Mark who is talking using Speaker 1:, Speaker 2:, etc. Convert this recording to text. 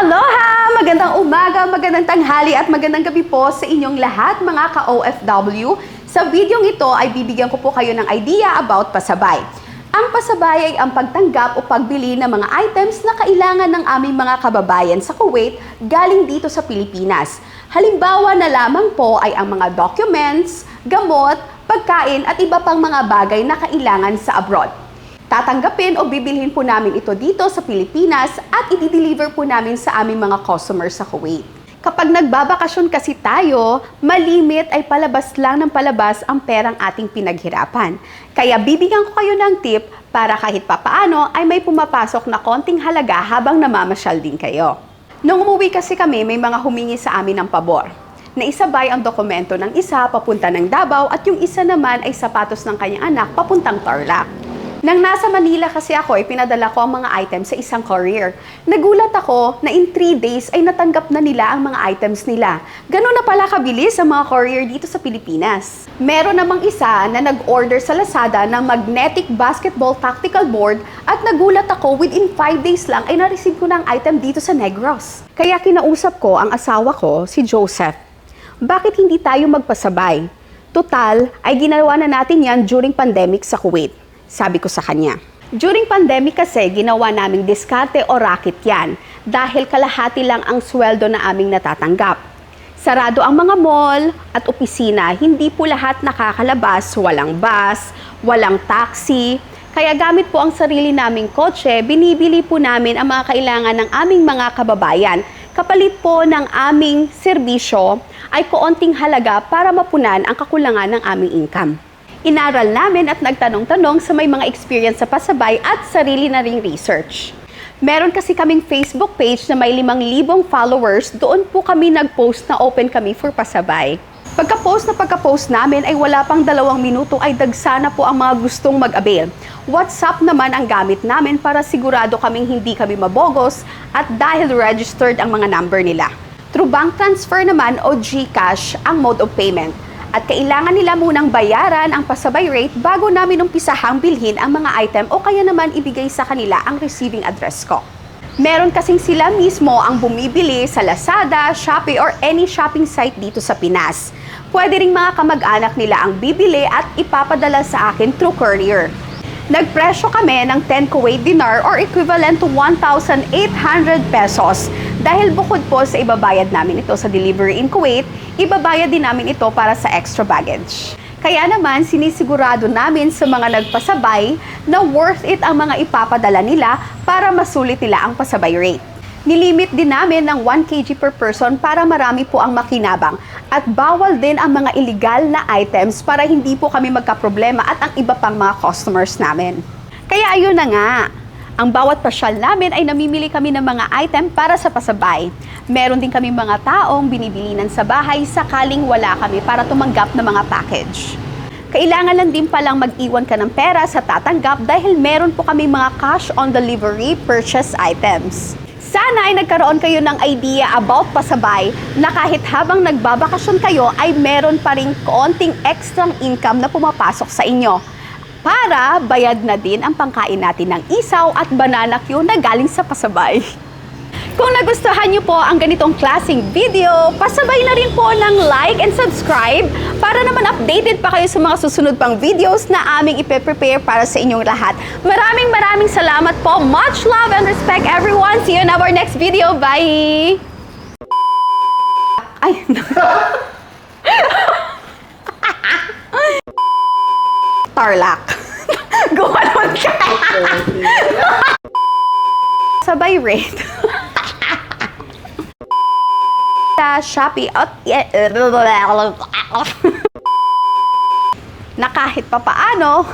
Speaker 1: Aloha! Magandang umaga, magandang tanghali at magandang gabi po sa inyong lahat mga ka-OFW. Sa videong ito ay bibigyan ko po kayo ng idea about pasabay. Ang pasabay ay ang pagtanggap o pagbili ng mga items na kailangan ng aming mga kababayan sa Kuwait galing dito sa Pilipinas. Halimbawa na lamang po ay ang mga documents, gamot, pagkain at iba pang mga bagay na kailangan sa abroad. Tatanggapin o bibilhin po namin ito dito sa Pilipinas at i-deliver po namin sa aming mga customers sa Kuwait. Kapag nagbabakasyon kasi tayo, malimit ay palabas lang ng palabas ang perang ating pinaghirapan. Kaya bibigyan ko kayo ng tip para kahit papaano ay may pumapasok na konting halaga habang namamasyal din kayo. Nung umuwi kasi kami, may mga humingi sa amin ng pabor. Naisabay ang dokumento ng isa papunta ng Davao at yung isa naman ay sapatos ng kanyang anak papuntang Tarlac. Nang nasa Manila kasi ako, ay pinadala ko ang mga items sa isang courier. Nagulat ako na in 3 days ay natanggap na nila ang mga items nila. Ganun na pala kabilis ang mga courier dito sa Pilipinas. Meron namang isa na nag-order sa Lazada ng magnetic basketball tactical board at nagulat ako within 5 days lang ay na-receive ko na ang item dito sa Negros. Kaya kinausap ko ang asawa ko, si Joseph. Bakit hindi tayo magpasabay? Total, ay ginawa na natin yan during pandemic sa Kuwait. Sabi ko sa kanya. During pandemic kasi, ginawa naming diskarte o racket yan dahil kalahati lang ang sweldo na aming natatanggap. Sarado ang mga mall at opisina, hindi po lahat nakakalabas, walang bus, walang taxi. Kaya gamit po ang sarili naming kotse, binibili po namin ang mga kailangan ng aming mga kababayan. Kapalit po ng aming serbisyo ay koonting halaga para mapunan ang kakulangan ng aming income. Inaral namin at nagtanong-tanong sa may mga experience sa pasabay at sarili na ring research. Meron kasi kaming Facebook page na may limang libong followers, doon po kami nag-post na open kami for pasabay. Pagka-post na pagka-post namin ay wala pang dalawang minuto ay dagsana po ang mga gustong mag-avail. WhatsApp naman ang gamit namin para sigurado kaming hindi kami mabogos at dahil registered ang mga number nila. Through bank transfer naman o GCash ang mode of payment. At kailangan nila munang bayaran ang pasabay rate bago namin umpisahang bilhin ang mga item o kaya naman ibigay sa kanila ang receiving address ko. Meron kasing sila mismo ang bumibili sa Lazada, Shopee or any shopping site dito sa Pinas. Pwede ring mga kamag-anak nila ang bibili at ipapadala sa akin through courier. Nagpresyo kami ng 10 Kuwait dinar or equivalent to 1,800 pesos. Dahil bukod po sa ibabayad namin ito sa delivery in Kuwait, ibabayad din namin ito para sa extra baggage. Kaya naman, sinisigurado namin sa mga nagpasabay na worth it ang mga ipapadala nila para masulit nila ang pasabay rate. Nilimit din namin ng 1 kg per person para marami po ang makinabang at bawal din ang mga illegal na items para hindi po kami magkaproblema at ang iba pang mga customers namin. Kaya ayun na nga, ang bawat pasyal namin ay namimili kami ng mga item para sa pasabay. Meron din kami mga taong binibilinan sa bahay sakaling wala kami para tumanggap ng mga package. Kailangan lang din palang mag-iwan ka ng pera sa tatanggap dahil meron po kami mga cash on delivery purchase items. Sana ay nagkaroon kayo ng idea about pasabay na kahit habang nagbabakasyon kayo ay meron pa rin konting extra income na pumapasok sa inyo para bayad na din ang pangkain natin ng isaw at banana Q na galing sa pasabay. Kung nagustuhan niyo po ang ganitong klaseng video, pasabay na rin po ng like and subscribe para naman updated pa kayo sa mga susunod pang videos na aming ipe-prepare para sa inyong lahat. Maraming maraming salamat po. Much love and respect everyone. See you in our next video. Bye! Ay, Tarlac. Gumalon ka. Sabay rate. Sa Shopee at na kahit papaano,